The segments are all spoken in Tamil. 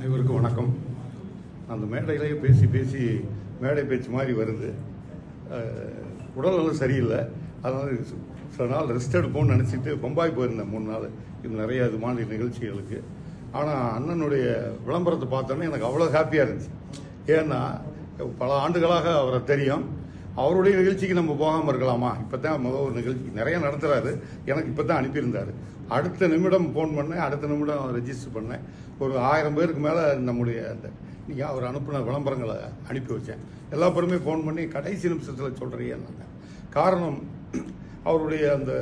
அனைவருக்கும் வணக்கம். அந்த மேடையிலேயே பேசி பேசி மேடை பேச்சு மாதிரி வருது. உடல்நலம் சரியில்லை. அதனால் சில நாள் ரெஸ்ட் எடுப்போம்னு நினச்சிட்டு பம்பாய் போயிருந்தேன் மூணு நாள். இது நிறைய இது மாதிரி நிகழ்ச்சிகளுக்கு. ஆனால் அண்ணனுடைய விளம்பரத்தை பார்த்தோன்னே எனக்கு அவ்வளோ ஹாப்பியாக இருந்துச்சு. ஏன்னா பல ஆண்டுகளாக அவரை தெரியும். அவருடைய நிகழ்ச்சிக்கு நம்ம போகாமல் இருக்கலாமா? இப்போ தான் முதல் ஒரு நிகழ்ச்சி. நிறைய நடத்துறாரு. எனக்கு இப்போ தான் அனுப்பியிருந்தாரு. அடுத்த நிமிடம் ஃபோன் பண்ணேன். அடுத்த நிமிடம் ரெஜிஸ்டர் பண்ணேன். ஒரு ஆயிரம் பேருக்கு மேலே நம்முடைய அந்த நீங்கள் அவர் அனுப்பின விளம்பரங்களை அனுப்பி வச்சேன். எல்லா பேருமே ஃபோன் பண்ணி கடைசி நிமிஷத்தில் சொல்கிறீங்க காரணம் அவருடைய அந்த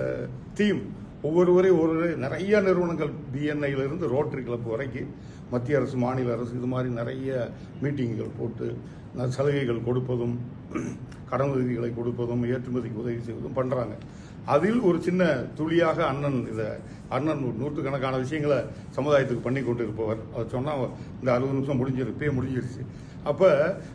தீம் ஒவ்வொருவரையும் ஒரு நிறைய நிறுவனங்கள் BNI இருந்து ரோட்டரி கிளப் வரைக்கும் மத்திய அரசு மாநில அரசு இது மாதிரி நிறைய மீட்டிங்குகள் போட்டு ந- சலுகைகள் கொடுப்பதும் கடன் உதவிகளை கொடுப்பதும் ஏற்றுமதிக்கு உதவி செய்வதும் பண்ணுறாங்க அதில் ஒரு சின்ன துளியாக அண்ணன் இதை அண்ணன் நூற்றுக்கணக்கான விஷயங்களை சமுதாயத்துக்கு பண்ணி கொண்டு இருப்பவர் அதை சொன்னால் இந்த அறுபது நிமிஷம் முடிஞ்சிருப்பே முடிஞ்சிருச்சு. அப்போ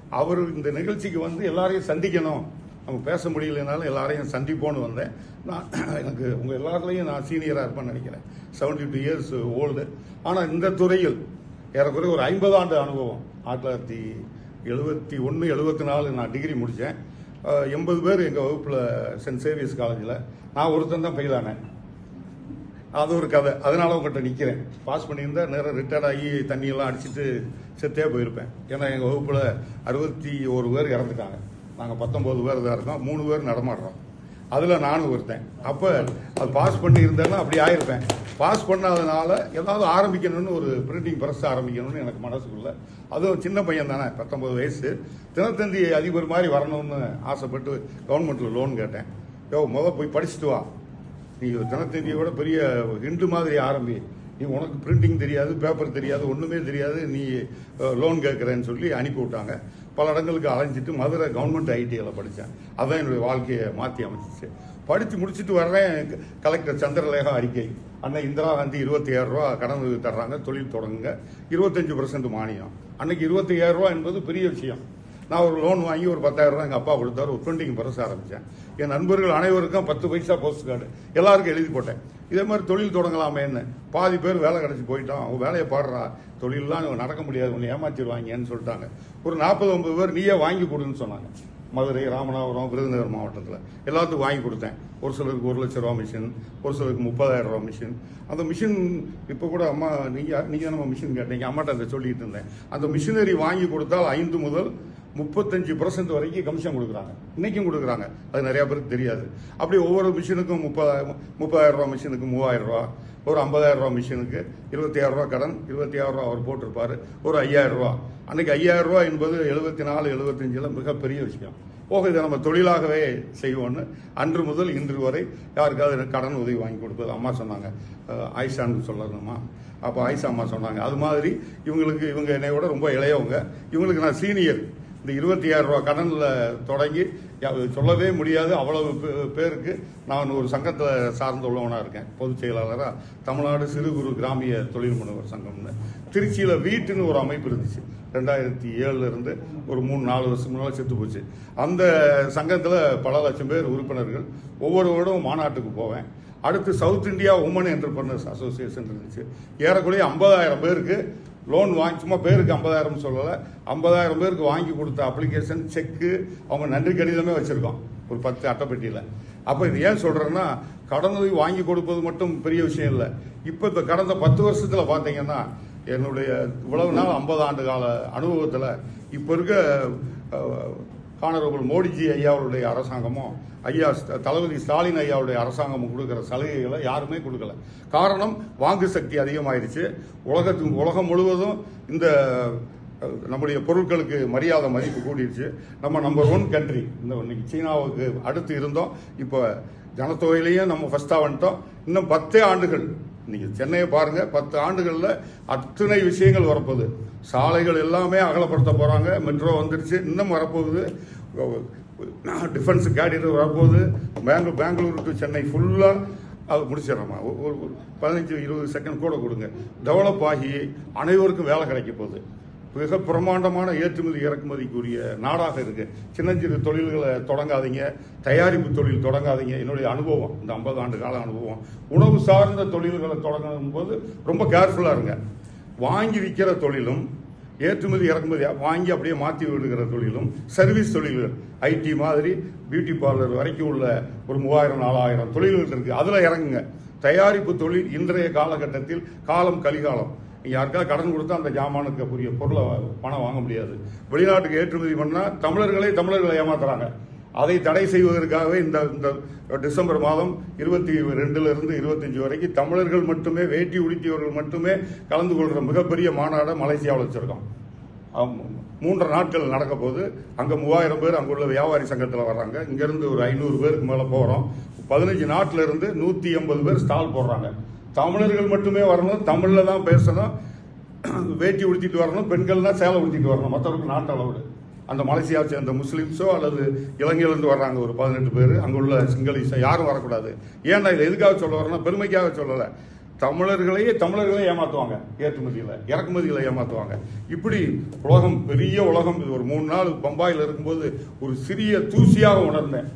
அவர் இந்த நிகழ்ச்சிக்கு வந்து எல்லாரையும் சந்திக்கணும். நம்ம பேச முடியலனாலும் எல்லாரையும் சந்திப்போன்னு வந்தேன். நான் எனக்கு உங்கள் எல்லாத்துலேயும் நான் சீனியராக இருப்பேன்னு நினைக்கிறேன். செவன்டி டூ இயர்ஸ் ஓல்டு ஆனால் இந்த துறையில் ஏறக்குறைய ஒரு ஐம்பது ஆண்டு அனுபவம். ஆயிரத்தி தொள்ளாயிரத்தி எழுபத்தி ஒன்று எழுபத்தி நாலு நான் டிகிரி முடித்தேன் எண்பது பேர் எங்கள் வகுப்பில் சென்ட் சேவியர்ஸ் காலேஜில் நான் ஒருத்தன் தான் பயிலானேன் அது ஒரு கதை. அதனால உங்கள்கிட்ட நிற்கிறேன் பாஸ் பண்ணியிருந்தா நேரம் ரிட்டையர்ட் ஆகி தண்ணியெல்லாம் அடிச்சுட்டு செத்தே போயிருப்பேன். ஏன்னா எங்கள் வகுப்பில் அறுபத்தி ஒரு பேர் இறந்துட்டாங்க. நாங்கள் பத்தொம்போது பேர் தான் இருக்கோம் மூணு பேர் நடமாடுறோம். அதில் நானும் ஒருத்தன். அப்போ அது பாஸ் பண்ணியிருந்தேன்னா அப்படி ஆயிருப்பேன். பாஸ் பண்ணாதனால ஏதாவது ஆரம்பிக்கணும்னு ஒரு பிரிண்டிங் ப்ரெஸ் ஆரம்பிக்கணும்னு எனக்கு மனசுக்குள்ள. அதுவும் சின்ன பையன் தானே பத்தொம்பது வயசு. தினத்தந்தி அதிபர் மாதிரி வரணும்னு ஆசைப்பட்டு கவர்மெண்ட்டில் லோன் கேட்டேன். யோ முதல் போய் படிச்சுட்டு வா. நீ தினத்தந்தியை விட பெரிய ஹிண்டு மாதிரி ஆரம்பி. நீ உனக்கு பிரிண்டிங் தெரியாது பேப்பர் தெரியாது ஒன்றுமே தெரியாது நீ லோன் கேட்குறேன்னு சொல்லி அனுப்பி விட்டாங்க. பல இடங்களுக்கு அலைஞ்சிட்டு மதுரை கவர்மெண்ட் ஐடிஐயில் படித்தேன் அதான் என்னுடைய வாழ்க்கையை மாற்றி அமைச்சிச்சு. படித்து முடிச்சுட்டு வர்றேன் கலெக்டர் சந்திரலேகா அறிக்கை. அண்ணன் இந்திரா காந்தி இருபத்தி ரூபா கடன் தர்றாங்க தொழில் தொடங்குங்க. இருபத்தஞ்சு பர்சன்ட் மானியம். அன்னைக்கு இருபத்தி ரூபா என்பது பெரிய விஷயம். நான் ஒரு லோன் வாங்கி ஒரு பத்தாயிரம் எங்கள் அப்பா கொடுத்தாரு ஒரு ப்ரிண்டிங் பரச ஆரம்பித்தேன் என் நண்பர்கள் அனைவருக்கும் பத்து பைசா போஸ்ட் கார்டு எல்லாருக்கும் எழுதி போட்டேன். இதே மாதிரி தொழில் தொடங்கலாமேன்னு. பாதி பேர் வேலை கிடச்சி போயிட்டான். அவன் வேலையை பாடுறா. தொழிலெலாம் நடக்க முடியாது. உன்னை ஏமாற்றிடுவாங்கன்னு சொல்லிட்டாங்க. ஒரு நாற்பது ஐம்பது பேர் நீயே வாங்கி கொடுன்னு சொன்னாங்க. மதுரை ராமநாதபுரம் விருதுநகர் மாவட்டத்தில். எல்லாத்துக்கும் வாங்கி கொடுத்தேன். ஒரு சிலருக்கு ஒரு லட்ச ரூபா மிஷின் ஒரு சிலருக்கு முப்பதாயிரம் ரூபா மிஷின். அந்த மிஷின் இப்போ கூட அம்மா நீங்கள் நீங்கள் நம்ம மிஷின் கேட்டீங்க? அம்மாட்ட அதை சொல்லிட்டு இருந்தேன். அந்த மிஷினரி வாங்கி கொடுத்தால் ஐந்து முதல் முப்பத்தஞ்சு பர்சன்ட் வரைக்கும் கமிஷன் கொடுக்குறாங்க. இன்னைக்கும் கொடுக்குறாங்க. அது நிறைய பேருக்கு தெரியாது. அப்படி ஒவ்வொரு மிஷினுக்கும் முப்பதாயிரம் முப்பதாயிரம் ரூபா மிஷினுக்கு மூவாயிரம் ரூபா ஒரு ஐம்பதாயிரம் ரூபா மிஷினுக்கு இருபத்தி ஆறு ரூபா கடன் இருபத்தி ஆறு ரூபா அவர் போட்டிருப்பார். ஒரு ஐயாயிரம் ரூபா. அன்னைக்கு ஐயாயிரம் ரூபா என்பது எழுபத்தி நாலு எழுபத்தஞ்சில் மிகப்பெரிய விஷயம். போக இதை நம்ம தொழிலாகவே செய்வோம்னு அன்று முதல் இன்று வரை யாருக்காவது கடன் உதவி வாங்கி கொடுப்பது அம்மா சொன்னாங்க. ஆயிஷான்னு சொல்லணுமா? அப்போ ஆயிஷா அம்மா சொன்னாங்க. அது மாதிரி இவங்களுக்கு இவங்க என்னை விட ரொம்ப இளையவங்க. இவங்களுக்கு நான் சீனியர். இந்த இருபத்தி ஆயிரம் ரூபா கடனில் தொடங்கி சொல்லவே முடியாது அவ்வளவு பேருக்கு. நான் ஒரு சங்கத்தில் சார்ந்துள்ளவனாக இருக்கேன் பொதுச் செயலாளராக தமிழ்நாடு சிறு குறு கிராமிய தொழில் முனைவர் சங்கம்னு. திருச்சியில் வீட்டுன்னு ஒரு அமைப்பு இருந்துச்சு. ரெண்டாயிரத்தி ஏழுலேருந்து ஒரு மூணு நாலு வருஷம் முன்னால் செத்து போச்சு. அந்த சங்கத்தில் பல லட்சம் பேர் உறுப்பினர்கள். ஒவ்வொரு வருடம் மாநாட்டுக்கு போவேன். அடுத்து south India women entrepreneurs association இருந்துச்சு. ஏறக்குறைய ஐம்பதாயிரம் பேருக்கு லோன் வாங்கி சும்மா பேருக்கு ஐம்பதாயிரம் சொல்லலை. ஐம்பதாயிரம் பேருக்கு வாங்கி கொடுத்த அப்ளிகேஷன் செக்கு அவங்க நன்றி கடிதமே வச்சுருக்கோம். ஒரு பத்து அட்டைப்பெட்டியில் அப்போ இது ஏன் சொல்கிறேன்னா கடனுதவி வாங்கி கொடுப்பது மட்டும் பெரிய விஷயம் இல்லை. இப்போ இந்த கடந்த பத்து வருஷத்தில் பார்த்தீங்கன்னா என்னுடைய இவ்வளவு நாள் ஐம்பது ஆண்டு கால அனுபவத்தில் இப்போ இருக்க ஆனரபிள் மோடிஜி ஐயாவுடைய அரசாங்கமும் ஐயா தளபதி ஸ்டாலின் ஐயாவுடைய அரசாங்கமும் கொடுக்குற சலுகைகளை யாருமே கொடுக்கல. காரணம் வாங்கு சக்தி அதிகமாயிருச்சு. உலகத்து உலகம் முழுவதும் இந்த நம்முடைய பொருட்களுக்கு மரியாதை மதிப்பு கூடிடுச்சு நம்ம நம்பர் ஒன் கண்ட்ரி இந்த இன்னைக்கு சீனாவுக்கு அடுத்து இருந்தோம். இப்போ ஜனத்தொகையிலையும் நம்ம ஃபஸ்ட்டாக வந்துட்டோம். இன்னும் பத்தே ஆண்டுகள் இன்னைக்கு சென்னையை பாருங்க பத்து ஆண்டுகளில் அத்தனை விஷயங்கள் வரப்போகுது. சாலைகள் எல்லாமே அகலப்படுத்த போறாங்க மெட்ரோ வந்துருச்சு இன்னும் வரப்போகுது. டிஃபென்ஸ் கேடியர் வரப்போகுது. பெங்களூர் பெங்களூர் டு சென்னை ஃபுல்லாக அது முடிச்சிடறோமா ஒரு பதினஞ்சு இருபது செகண்ட் கூட கொடுங்க. டெவலப் ஆகி அனைவருக்கும் வேலை கிடைக்க போகுது. மிக பிரமாண்டமான ஏற்றுமதி இறக்குமதிக்குரிய நாடாக இருக்கு. சின்னஞ்சிறு தொழில்களை தொடங்காதீங்க. தயாரிப்பு தொழில் தொடங்காதீங்க. என்னுடைய அனுபவம் இந்த ஐம்பது ஆண்டு கால அனுபவம். உணவு சார்ந்த தொழில்களை தொடங்கும் போது ரொம்ப கேர்ஃபுல்லாக இருங்க. வாங்கி விற்கிற தொழிலும் ஏற்றுமதி இறக்குமதி வாங்கி அப்படியே மாற்றி விடுகிற தொழிலும் சர்வீஸ் தொழில்கள் ஐடி மாதிரி பியூட்டி பார்லர் வரைக்கும் உள்ள ஒரு மூவாயிரம் நாலாயிரம் தொழில்கள் இருக்குது அதில் இறங்குங்க. தயாரிப்பு தொழில் இன்றைய காலகட்டத்தில் காலம் கலிகாலம். யாருக்காவது கடன் கொடுத்தா அந்த ஜாமானுக்கு புரிய பொருளை பணம் வாங்க முடியாது. வெளிநாட்டுக்கு ஏற்றுமதி பண்ணால் தமிழர்களே தமிழர்களை ஏமாத்துறாங்க. அதை தடை செய்வதற்காகவே இந்த இந்த டிசம்பர் மாதம் இருபத்தி ரெண்டுல இருந்து இருபத்தஞ்சு வரைக்கும் தமிழர்கள் மட்டுமே வேட்டி உடுத்தியவர்கள் மட்டுமே கலந்து கொள்கிற மிகப்பெரிய மாநாடை மலேசியாவில் வச்சிருக்கோம். ஆம், மூன்றரை நாட்கள் நடக்க போது அங்க மூவாயிரம் பேர் அங்குள்ள வியாபாரி சங்கத்தில் வர்றாங்க. இங்கிருந்து ஒரு ஐநூறு பேருக்கு மேல போறோம். பதினஞ்சு நாட்டிலிருந்து நூத்தி எண்பது பேர் ஸ்டால் போடுறாங்க. தமிழர்கள் மட்டுமே வரணும் தமிழில் தான் பேசணும் வேட்டி உடுத்திட்டு வரணும் பெண்கள்னா சேலை உடுத்திட்டு வரணும். மற்றவர்கள் நாட்டு அளவு அந்த மலேசியாவை சேர்ந்த முஸ்லீம்ஸோ அல்லது இலங்கையிலேருந்து வர்றாங்க ஒரு பதினெட்டு பேர். அங்குள்ள சிங்களீஸோ யாரும் வரக்கூடாது. ஏன்னா இதை எதுக்காக சொல்ல வரேன்னா பெருமைக்காக சொல்லலை. தமிழர்களையே தமிழர்களே ஏமாற்றுவாங்க ஏற்றுமதியில் இறக்குமதியில் ஏமாற்றுவாங்க இப்படி உலகம் பெரிய உலகம். இது ஒரு மூணு நாள் பம்பாயில் இருக்கும்போது ஒரு சிறிய தூசியாக உணர்ந்தேன்.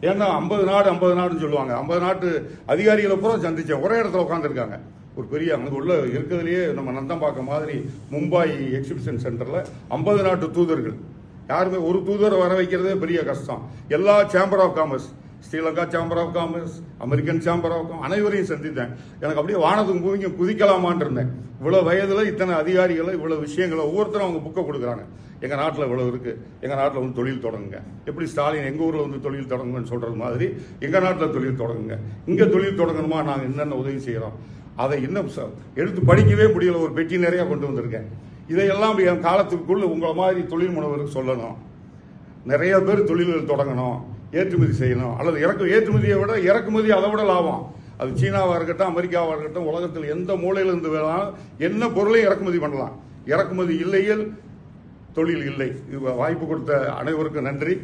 ஏன்னா ஐம்பது நாடு ஐம்பது நாடுன்னு சொல்லுவாங்க. ஐம்பது நாட்டு அதிகாரிகளை பூரா சந்திச்சேன். ஒரே இடத்துல உட்காந்துருக்காங்க ஒரு பெரிய அங்கே உள்ள இருக்கிறதுலையே நம்ம நந்தம்பாக்கம் மாதிரி மும்பாய் எக்ஸிபிஷன் சென்டரில் ஐம்பது நாட்டு தூதர்கள். யாருமே ஒரு தூதரை வர வைக்கிறதே பெரிய கஷ்டம். எல்லா chamber of commerce Sri Lanka chamber of commerce American chamber of commerce அனைவரையும் சந்தித்தேன். எனக்கு அப்படியே வானத்துக்கு பூமிக்கும் குதிக்கலாமான்னு இருந்தேன். இவ்வளோ வயதில் இத்தனை அதிகாரிகளை இவ்வளோ விஷயங்களை ஒவ்வொருத்தரும் அவங்க புக்கை கொடுக்குறாங்க. எங்கள் நாட்டில் இவ்வளோ இருக்குது எங்கள் நாட்டில் வந்து தொழில் தொடங்குங்க. எப்படி ஸ்டாலின் எங்கள் ஊரில் வந்து தொழில் தொடங்குங்கன்னு சொல்கிறது மாதிரி எங்கள் நாட்டில் தொழில் தொடங்குங்க. இங்கே தொழில் தொடங்கணுமா? நாங்கள் என்னென்ன உதவி செய்கிறோம் அதை இன்னும் எடுத்து படிக்கவே முடியல. ஒரு பெட்டி நிறையா கொண்டு வந்திருக்கேன். இதையெல்லாம் என் காலத்துக்குள்ளே உங்களை மாதிரி தொழில் முனைவருக்கு சொல்லணும். நிறைய பேர் தொழில்கள் தொடங்கணும். ஏற்றுமதி செய்யணும். அல்லது இறக்கு ஏற்றுமதியை விட இறக்குமதி அதை விட லாபம். அது சீனாவாக இருக்கட்டும் அமெரிக்காவாக இருக்கட்டும் உலகத்தில் எந்த மூலையிலிருந்து வேணாலும் என்ன பொருளையும் இறக்குமதி பண்ணலாம். இறக்குமதி இல்லையில் தொழில் இல்லை. இது வாய்ப்பு கொடுத்த அனைவருக்கும் நன்றி.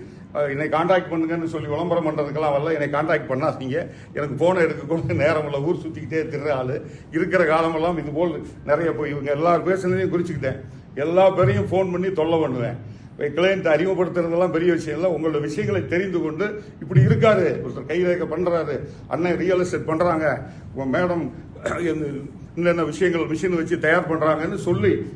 என்னை காண்டாக்ட் பண்ணுங்கன்னு சொல்லி விளம்பரம் பண்ணுறதுக்கெல்லாம் வரல. என்னை காண்டாக்ட் பண்ணாதீங்க. எனக்கு ஃபோனை எடுக்க நேரம் இல்லை. ஊர் சுற்றிக்கிட்டே திரு ஆள். இருக்கிற காலமெல்லாம் இது போல் நிறைய போய் இவங்க எல்லா பேசுனதையும் குறிச்சுக்கிட்டேன். எல்லா பேரையும் ஃபோன் பண்ணி தொல்லை பண்ணுவேன். கிளையண்ட் அறிமுகப்படுத்துறதெல்லாம் பெரிய விஷயம் இல்லை. உங்களோட விஷயங்களை தெரிந்து கொண்டு இப்படி இருக்காரு. ஒருத்தர் கைரேகை பண்றாரு. அண்ணன் ரியல் எஸ்டேட் பண்றாங்க. மேடம் என்னென்ன விஷயங்கள் மிஷின் வச்சு தயார் பண்றாங்கன்னு சொல்லி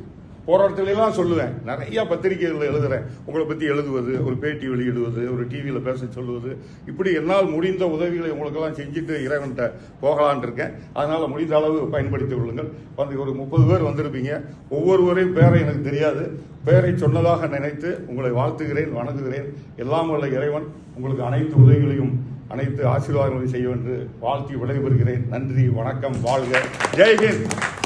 போராட்டத்துல எல்லாம் சொல்லுவேன். நிறைய பத்திரிகைகள் எழுதுறேன். உங்களை பத்தி எழுதுவது ஒரு பேட்டி வெளியிடுவது ஒரு டிவியில பேச சொல்லுவது. இப்படி என்னால் முடிந்த உதவிகளை உங்களுக்கெல்லாம் செஞ்சுட்டு இறைவன்கிட்ட போகலான் இருக்கேன். அதனால முடிந்த அளவு பயன்படுத்தி கொள்ளுங்கள். வந்து ஒரு முப்பது பேர் வந்திருப்பீங்க. ஒவ்வொருவரையும் பேரை எனக்கு தெரியாது. பெயரை சொன்னதாக நினைத்து உங்களை வாழ்த்துகிறேன் வணங்குகிறேன். எல்லாம் உள்ள இறைவன் உங்களுக்கு அனைத்து உதவிகளையும் அனைத்து ஆசீர்வாதங்களையும் செய்யும் என்று வாழ்த்தி விடைபெறுகிறேன். நன்றி வணக்கம் வாழ்க. ஜெய்ஹிந்த்